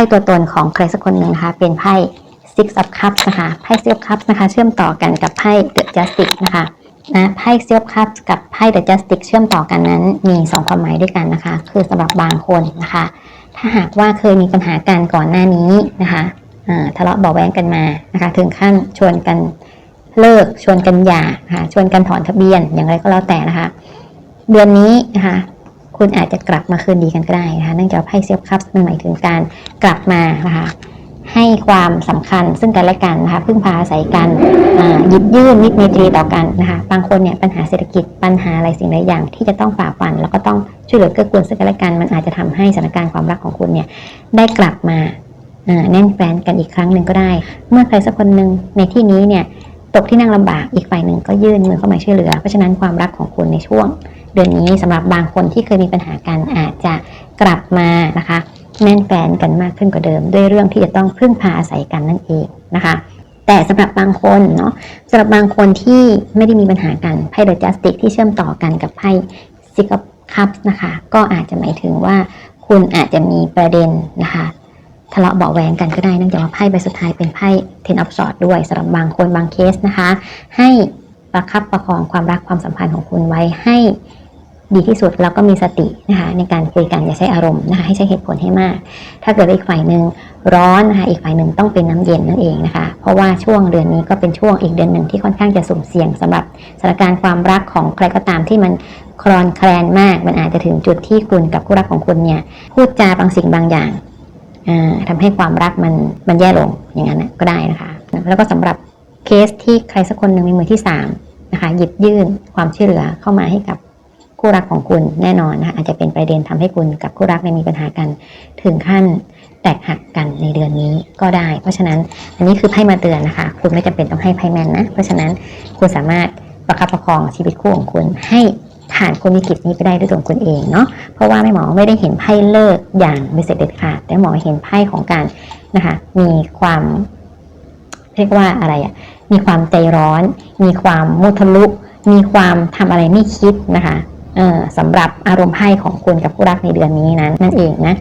พ่ตัวตนของใครสักคนหนึ่งนะคะเป็นไพ่ Six of Cups นะคะไพ่ Six of Cups นะคะ เชื่อมต่อกันกับไพ่ The Justice นะคะนะไพ่ Six of Cups กับไพ่ The Justice เชื่อมต่อกันนั้นมี 2 ความหมายด้วยกันนะคะ คือสำหรับบางคนนะคะ ถ้าหากว่าเคยมีปัญหาการก่อนหน้านี้นะคะทะเลาะเบาะแว้งกันมานะคะ ถึงขั้นชวนกันเลิกชวนกันหย่าค่ะชวนกันถอนทะเบียนอย่างไรก็แล้วแต่นะคะ เดือนนี้นะคะ คุณอาจจะกลับมาคืนดีกันก็ได้นะคะเนื่องจากไพ่เซฟคัพมันหมายถึงการกลับมานะคะให้ความสำคัญซึ่งกันและกันนะคะพึ่งพาอาศัยกันยิบยื่นมิตรไมตรีต่อกันนะคะบางคนเนี่ยปัญหาเศรษฐกิจปัญหาอะไรสิ่งหลายอย่าง ที่จะต้องฝ่าฟัน แล้วก็ต้องช่วยเหลือเกื้อกูลซึ่งกันและกัน มันอาจจะทำให้สถานการณ์ความรักของคุณเนี่ยได้กลับมาแน่นแฟนกันอีกครั้งหนึ่งก็ได้ เมื่อใครสักคนหนึ่งในที่นี้เนี่ยตกที่นั่งลำบากอีกฝ่ายหนึ่งก็ยื่นมือเข้ามาช่วยเหลือ เพราะฉะนั้นความรักของคุณในช่วง ดือนนี้สำหรับบางคนที่เคยมีปัญหากันอาจจะกลับมานะคะแน่นแฟนกันมากขึ้นกว่าเดิม ด้วยเรื่องที่จะต้องพึ่งพาอาศัยกันนั่นเองนะคะ แต่สำหรับบางคนเนาะสำหรับบางคนที่ไม่ได้มีปัญหากันไพ่เดอะจัสติกที่เชื่อมต่อกันกับไพ่ซิกคัพนะคะ ก็อาจจะหมายถึงว่าคุณอาจจะมีประเด็นนะคะทะเลาะเบาะแวงกันก็ได้เนื่องจากว่าไพ่ใบสุดท้ายเป็นไพ่ Ten of Swords ด้วยสำหรับบางคนบางเคสนะคะ ให้ประคับประคองความรักความสัมพันธ์ของคุณไว้ให้ ดีที่สุดแล้วก็มีสตินะคะในการคุยกันอย่าใช้อารมณ์นะคะให้ใช้เหตุผลให้มาก ถ้าเกิดอีกฝ่ายหนึ่งร้อนนะคะอีกฝ่ายหนึ่งต้องเป็นน้ำเย็นนั่นเองนะคะ เพราะว่าช่วงเดือนนี้ก็เป็นช่วงอีกเดือนหนึ่งที่ค่อนข้างจะสุ่มเสี่ยงสำหรับสถานการณ์ความรักของใครก็ตามที่มันคลอนแคลนมาก มันอาจจะถึงจุดที่คุณกับคู่รักของคุณเนี่ยพูดจาบางสิ่งบางอย่างอ่าทำให้ความรักมันมันแย่ลงอย่างนั้นก็ได้นะคะ แล้วก็สำหรับเคสที่ใครสักคนหนึ่งมีมือที่สามนะคะหยิบยื่นความช่วยเหลือเข้ามาให้กับ คู่รักของคุณแน่นอนนะคะอาจจะเป็นประเด็นทำให้คุณกับคู่รักเนี่ยมีปัญหากัน ถึงขั้นแตกหักกันในเดือนนี้ก็ได้ เพราะฉะนั้นอันนี้คือไพ่มาเตือนนะคะ คุณไม่จำเป็นต้องให้ไพ่แมนนะ เพราะฉะนั้นคุณสามารถประคับประคองชีวิตคู่ของคุณให้ผ่านคนวิกฤตนี้ไปได้ด้วยตัวคุณเองเนาะ เพราะว่าแม่หมอไม่ได้เห็นไพ่เลิกอย่างไม่เสร็จเด็ดขาด แต่หมอเห็นไพ่ของการนะคะมีความเรียกว่าอะไรอะมีความใจร้อน มีความมุทะลุ มีความทำอะไรไม่คิดนะคะ สำหรับอารมณ์ไพ่ของคุณกับคู่รักในเดือนนี้นั้นนั่นเองนะ